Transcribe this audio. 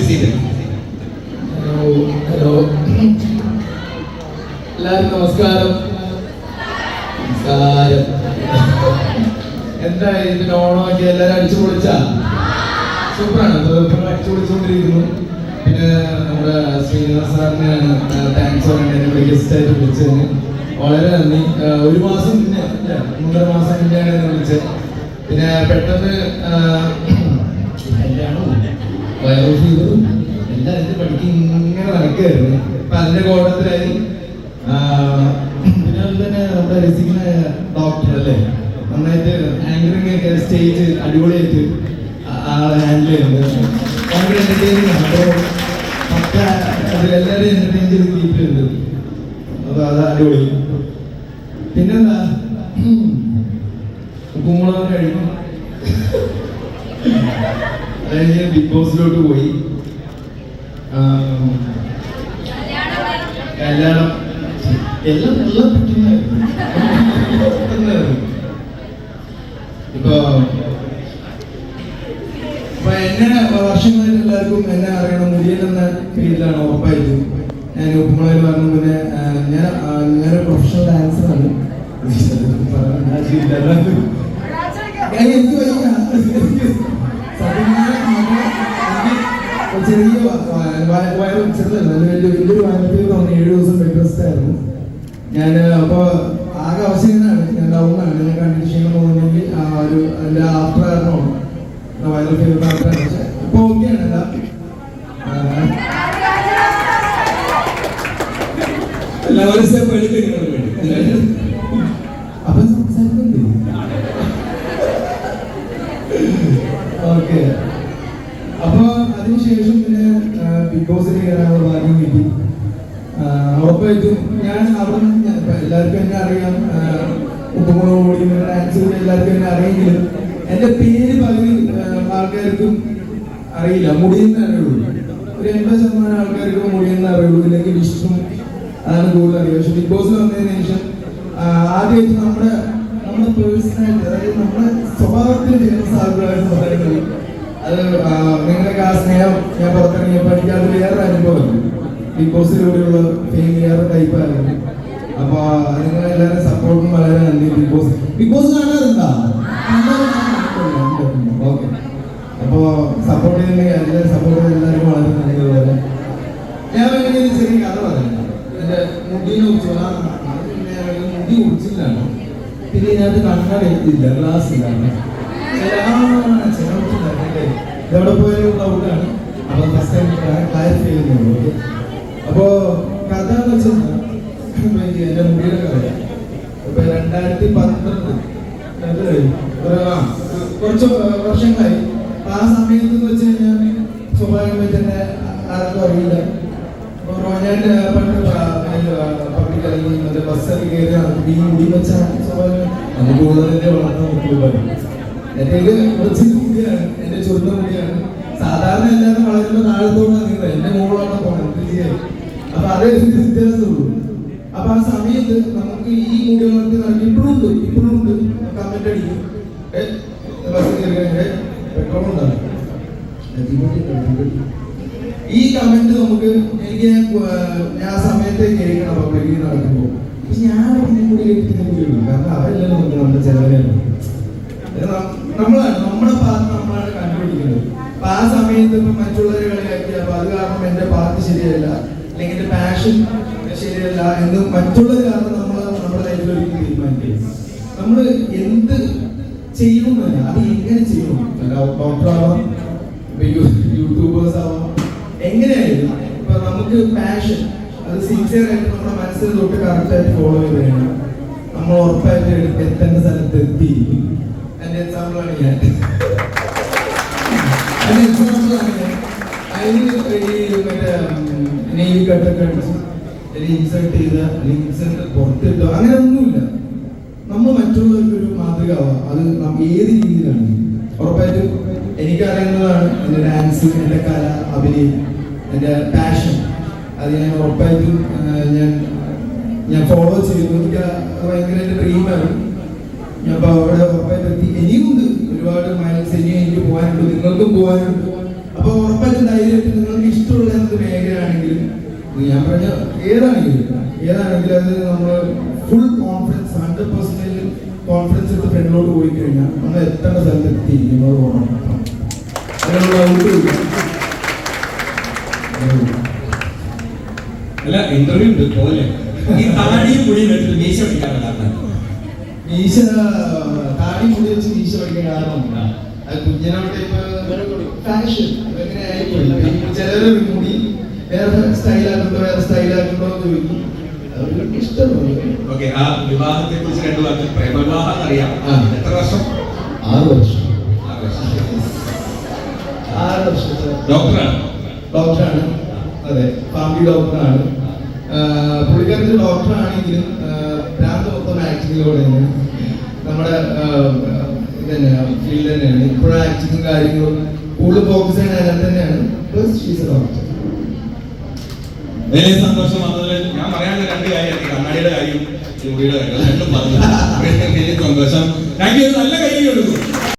സ്ഥിതി ചെയ്യുന്നത് ഹലോ എല്ലാവർക്കും നമസ്കാരം. നമസ്കാരം. എന്താ ഇതിന്റെ ഓണമൊക്കെ എല്ലാവരും അടിച്ചു പൊളിച്ചാ? സൂപ്പറാണ്. അടിച്ചു പൊളിച്ചുകൊണ്ടിരിക്കുന്നു പിന്നെ നമ്മുടെ ശ്രീനിവാസ് സാറിന് താങ്ക്സ് പറയണ്ട എന്നോട് ഗസ്റ്റായിട്ട് വിളിച്ചതിന്. വളരെ നന്ദി. ഒരു മാസം പിന്നെ മൂന്നര മാസം പിന്നെയാണ് വിളിച്ചത്. പിന്നെ പെട്ടെന്ന് വൈറൽ ഫീവറും എല്ലാം എന്റെ പഠിക്ക് ഇങ്ങനെ നടക്കുകയായിരുന്നു. അപ്പൊ അതിന്റെ കോടത്തിലായി പിന്നെ തന്നെ നമ്മുടെ രസിക്കുന്ന ഡോക്ടർ അല്ലേ? നന്നായിട്ട് ആങ്കറിംഗ് ഒക്കെ സ്റ്റേജ് അടിപൊളിയായിട്ട് ആളെ ഹാൻഡിൽ ചെയ്യുന്നത് ഭയങ്കര എന്റർടൈനിങ് ആണ്. അപ്പോൾ പക്ക അതിലെല്ലാവരും എന്റർടൈൻ ചെയ്ത് കീപ്പ് ചെയ്യുന്നുണ്ട്. അപ്പൊ അത് അടിപൊളി പിന്നെന്താ ഉപ്പുമുളക് കഴിക്കും അത് കഴിഞ്ഞ് ബിഗ് ബോസിലോട്ട് പോയി കല്യാണം എല്ലാം എല്ലാം പറ്റുന്നതായിരുന്നു. പറ്റുന്നതായിരുന്നു. ഇപ്പൊ ഇപ്പൊ എന്നെ വർഷങ്ങളായിട്ട് എല്ലാവർക്കും എന്നെ അറിയണം മുടിയൻ എന്ന പേരിലാണ് ഉറപ്പായിട്ടും ഞാൻ ഉപ്പുമുളകിൽ പറഞ്ഞു പിന്നെ ഞാൻ ഞാനൊരു പ്രൊഫഷണൽ ഡാൻസറാണ് ആവശ്യമില്ല. ഏയ് എനിക്ക് വയ്യ. ചെറിയ വയറും വലിയ വലിയൊരു വയറത്തിൽ തോന്നി ഏഴ് ദിവസം ബെഡ് ആയിരുന്നു ഞാൻ അപ്പോൾ ആകെ അവസ്ഥയാണ് ഞാൻ ഡൗണാണ് ഞാൻ കണ്ടിട്ട് ക്ഷീണം തോന്നുന്നെങ്കിൽ ആ ഒരു അതിന്റെ ആഫ്റ്റർ കാരണമാണ് വയറൽ ഫീവർ ആഫ്റ്റർ പക്ഷേ ഇപ്പോൾ ഓക്കെയാണ് എല്ലാം എല്ലാവരും സ്റ്റെപ്പ് എടുക്കുന്നതിന് വേണ്ടി ഓക്കെ അപ്പൊ അതിനുശേഷം പിന്നെ ബിഗ് ബോസിൽ കയറാനുള്ള ഭാഗ്യം കിട്ടി. ഉറപ്പായിട്ടും ഞാൻ അവിടെ എല്ലാവർക്കും എന്നെ അറിയാം. ഉപ്പുമുളക് കൂടി ഡാൻസ് എല്ലാവർക്കും എന്നെ അറിയെങ്കിലും എന്റെ പേര് പകുതി ആൾക്കാർക്കും അറിയില്ല. മുടിയെന്ന് അറിയുള്ളൂ. ഒരു എൺപത് ശതമാനം ആൾക്കാർക്ക് മുടിയെന്ന് അറിയുള്ളൂ. ഇല്ലെങ്കിൽ വിഷ്ണു അതാണ് കൂടുതൽ അറിയുക. പക്ഷെ ബിഗ് ബോസിൽ വന്നതിന് ശേഷം ആദ്യമായിട്ട് നമ്മുടെ നമ്മുടെ പേഴ്സണായിട്ട് അതായത് നമ്മുടെ സ്വഭാവത്തിൽ ഫേമസ് ആകുകയെന്ന് പറയുന്നത് അത് നിങ്ങളൊക്കെ ആ സ്നേഹം ഞാൻ പുറത്തിറങ്ങിയപ്പോൾ എനിക്ക് അത് വേറെ അനുഭവം ബിഗ് ബോസിലൂടെയുള്ള ഫെയിം വേറെ ടൈപ്പ് ആയിരുന്നു. അപ്പൊ നിങ്ങളെല്ലാവരും സപ്പോർട്ടും വളരെ നന്ദി. ബിഗ് ബോസ് ബിഗ് ബോസ് കാണാറുണ്ടോ? ഓക്കെ. അപ്പോ സപ്പോർട്ട് ചെയ്യുന്ന എല്ലാവരും സപ്പോർട്ട് ചെയ്യുന്ന എല്ലാവർക്കും വളരെ നന്ദി അതുപോലെ ഞാൻ വേണമെങ്കിൽ ചെറിയ കഥ പറയാം. എന്റെ മുടിനെ കുറിച്ച് മുടി കുറിച്ചില്ലാണ് പിന്നെ ഇതിനകത്ത് കണ്ണട ഇല്ല. ഗ്ലാസ് ഇല്ലാണ് ഇതെവിടെ പോയാലും ഡൗട്ടാണ് അപ്പൊ ഫസ്റ്റ് ടൈം ക്ലാരിഫൈ ചെയ്യുന്നുള്ളൂ ഓക്കെ അപ്പോ കഥ എന്ന് വെച്ചാൽ എന്റെ മുടിയുടെ കഥ. ഇപ്പൊ രണ്ടായിരത്തി പന്ത്രണ്ട് കുറച്ച് വർഷങ്ങളായി. ആ സമയത്ത് എന്ന് വെച്ച് കഴിഞ്ഞാൽ സ്വാഭാവികമായി തന്നെ ആർക്കും അറിയില്ല. ഞാൻ പണ്ട് പബ്ലിക് അല്ലെങ്കിൽ ബസ്സൊക്കെ കയറി ഈ മുടി സ്വാഭാവികം നമുക്ക് ഉള്ളതിന്റെ വളർത്താൻ പറ്റുള്ളൂ എന്റെ ഇത് കുറച്ച് മുടിയാണ് എന്റെ സാധാരണ എല്ലാവരും വളരുന്ന താഴത്തോട്ടാണ് നീങ്ങുന്നത് എന്റെ മുകളിലാണ് ചെയ്യാൻ അപ്പൊ അതേ വ്യത്യാസമുള്ളൂ അപ്പൊ ആ സമയത്ത് നമുക്ക് ഈ മുടി വളർത്തി നടക്കി ഇപ്പോഴും ഉണ്ട് ഇപ്പോഴും ഉണ്ട്. കമന്റ് അടിക്കും. ബസ് കയറി പെട്രോൾ ഈ കമന്റ് നമുക്ക് എനിക്ക് ഞാൻ, സമയത്ത് കേൾക്കണം പബ്ലിക്കിൽ നടക്കുമ്പോൾ ഞാൻ ഇതിനെ കൂടി കേൾക്കുന്ന കൂടിയുള്ളൂ കാരണം അവരെല്ലാം നമുക്ക് നമ്മുടെ ചെലവിലാണ് നമ്മളാണ് നമ്മുടെ പാർട്ട് നമ്മളാണ് കണ്ടുപിടിക്കുന്നത്. അപ്പൊ ആ സമയത്ത് ഇപ്പം മറ്റുള്ളവരെ കളിയാക്കി. അപ്പൊ അത് കാരണം എന്റെ പാർട്ട് ശരിയല്ല അല്ലെങ്കിൽ എന്റെ പാഷൻ ശരിയല്ല എന്ന് മറ്റുള്ളവർ കാരണം നമ്മൾ നമ്മുടെ ലൈഫിൽ ഒരിക്കലും തീരുമാനിക്കുന്നത് നമ്മൾ എന്ത് ചെയ്യണമെന്നല്ല അത് എങ്ങനെ ചെയ്യണം ഡോക്ടർ നമുക്ക് പാഷൻ അത് സിൻസിയർ ആയിട്ട് നമ്മുടെ മനസ്സിൽ തൊട്ട് കറക്റ്റ് ആയിട്ട് ഫോളോ ചെയ്ത് നമ്മൾ ഉറപ്പായിട്ട് എത്തേണ്ട സ്ഥലത്ത് എത്തിയിരിക്കും. എന്റെ എക്സാമ്പിളാണ് ഞാൻ. എന്റെ എക്സാമ്പിളാണ് ഞാൻ. അതിന് ഈ മറ്റേ നെയ്യ് കട്ടൊക്കെ അടിച്ച് ഇൻസേർട്ട് ചെയ്ത ഇൻസേർട്ട് പുറത്തിട്ടോ അങ്ങനെ ഒന്നുമില്ല. നമ്മൾ മറ്റുള്ളവർക്ക് ഒരു മാതൃക ആവാം. അത് ഏത് രീതിയിലാണ്? ഉറപ്പായിട്ടും എനിക്കറിയുന്നതാണ് എന്റെ ഡാൻസ് എന്റെ കല അഭിനയം എന്റെ പാഷൻ അത് ഞാൻ ഉറപ്പായിട്ടും ഞാൻ ഞാൻ ഫോളോ ചെയ്യുന്നു. എനിക്ക് ഭയങ്കര എന്റെ ഡ്രീമാണ് ഞാൻ അപ്പോൾ അവിടെ ഉറപ്പായിട്ട് എത്തി. ഇനിയുമുണ്ട് ഒരുപാട് മൈൽസ് ഇനിയും എനിക്ക് പോകാനുണ്ട്. നിങ്ങൾക്കും പോകാനുണ്ട്. അപ്പോൾ ഉറപ്പായിട്ടും ധൈര്യമായിട്ട് നിങ്ങൾക്ക് ഇഷ്ടമുള്ള എന്ത് മേഖലയാണെങ്കിലും ഞാൻ പറഞ്ഞ ഏതാണെങ്കിലും ഏതാണെങ്കിലും അത് നമ്മൾ full confidence hundred percentage confidence എടുത്ത് ഫ്രണ്ടിലോട്ട് പോയി കഴിഞ്ഞാൽ നമ്മൾ എത്തേണ്ട സ്ഥലത്ത് എത്തിയിരിക്കുന്നത് പോകണം അതിനുള്ള ഔട്ടില്ല അല്ല ഇന്റർവ്യൂ ഉണ്ട് പോലെ. ഈ താടിയും മുടിയും വെച്ചിട്ട് മീശ പഠിക്കാനുള്ള കാരണം മീശ താടി മുടി വെച്ച് മീശ പഠിക്കാൻ അത് കുഞ്ഞിനോട്ട് ഫാഷൻ എങ്ങനെ ആയിപ്പോയി. ചിലര് മുടി വേറെ സ്റ്റൈലാക്കുണ്ടോ വേറെ സ്റ്റൈലാക്കുണ്ടോ എന്ന് ചോദിക്കും. അവർക്ക് ഇഷ്ടമാണ് ഓക്കെ ആ വിവാഹത്തെ കുറിച്ച് രണ്ടു വാക്ക്. പ്രേമവിവാഹം അറിയാം. എത്ര വർഷം? ആറ് വർഷം. ആറ് വർഷം. ഡോക്ടറാണ്. ഡോക്ടറാണ്. അതെ ഫാമിലി ഡോക്ടറാണ്. ആഹ് പുള്ളിക്കാരത്തിൽ ഡോക്ടറാണെങ്കിലും ഭ്രാന്ത് മൊത്തം ആക്ടിങ്ങിലൂടെ നമ്മുടെ ഇതന്നെ ഇത് ഫീൽഡ് തന്നെയാണ്. ഇപ്പോഴും ആക്ടിങ്ങും കാര്യങ്ങളും കൂടുതൽ ഫോക്കസ് ചെയ്യുന്നത് അതിനകത്ത് തന്നെയാണ്. പ്ലസ് ഷീസ് ഡോക്ടർ വലിയ സന്തോഷം വന്നതിൽ ഞാൻ പറയാനുള്ള രണ്ട് കാര്യം കണ്ണാടിയുടെ കാര്യം ചൂടിയുടെ കാര്യം രണ്ടും പറഞ്ഞു. വലിയ സന്തോഷം. താങ്ക് യു നല്ല കൈ കൊടുക്കും.